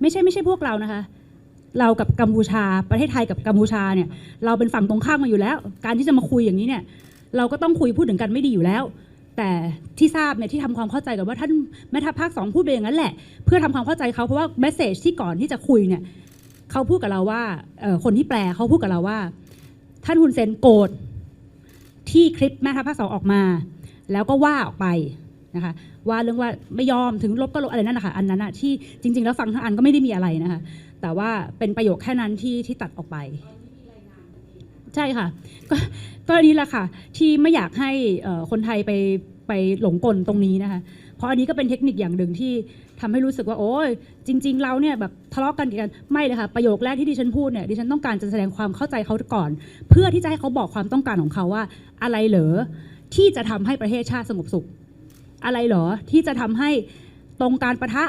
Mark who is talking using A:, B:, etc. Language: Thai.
A: ไม่ใช่ไม่ใช่พวกเรานะคะ เรากับกัมพูชา ประเทศไทยกับกัมพูชาเนี่ยเราเป็นฝั่งตรงข้ามมาอยู่แล้ว การที่จะมาคุยอย่างนี้เนี่ยเราก็ต้องคุยพูดถึงกันไม่ดีอยู่แล้ว แต่ที่ทราบเนี่ยที่ทำความเข้าใจกันว่าท่านแม่ทัพภาคสองพูดไปอย่างนั้นแหละ เพื่อทำความเข้าใจเขาเพราะว่าเมสเซจที่ก่อนที่จะคุยเนี่ยเขาพูดกับเราว่าคนที่แปลเขาพูดกับเราว่า ท่านฮุนเซนโกรธที่คลิปแม่ทัพภาคสองออกมา แล้วก็ว่าออกไป นะคะว่าเรื่องว่าไม่ยอมถึงลบก็ลบอะไรนั่นแหละค่ะอันนั้นอะที่จริง ๆ แล้วฟังทั้งอันก็ไม่ได้มีอะไรนะคะ แต่ว่าเป็นประโยคแค่นั้นที่ที่ตัดออกไป ใช่ค่ะ ก็ก็อันนี้แหละค่ะ ที่ไม่อยากให้คนไทยไปไปหลงกลตรงนี้นะคะ เพราะอันนี้ก็เป็นเทคนิคอย่างหนึ่งที่ทำให้รู้สึกว่าโอ้ยจริง ๆ เราเนี่ยแบบทะเลาะกันกันไม่เลยค่ะประโยคแรกที่ดิฉันพูดเนี่ยดิฉันต้องการจะแสดงความเข้าใจเขาก่อน เพื่อที่จะให้เขาบอกความต้องการของเขาว่า อะไรเหรอที่จะทำให้ประเทศชาติสงบสุข อะไรเหรอที่จะทำให้ตรงการประทะ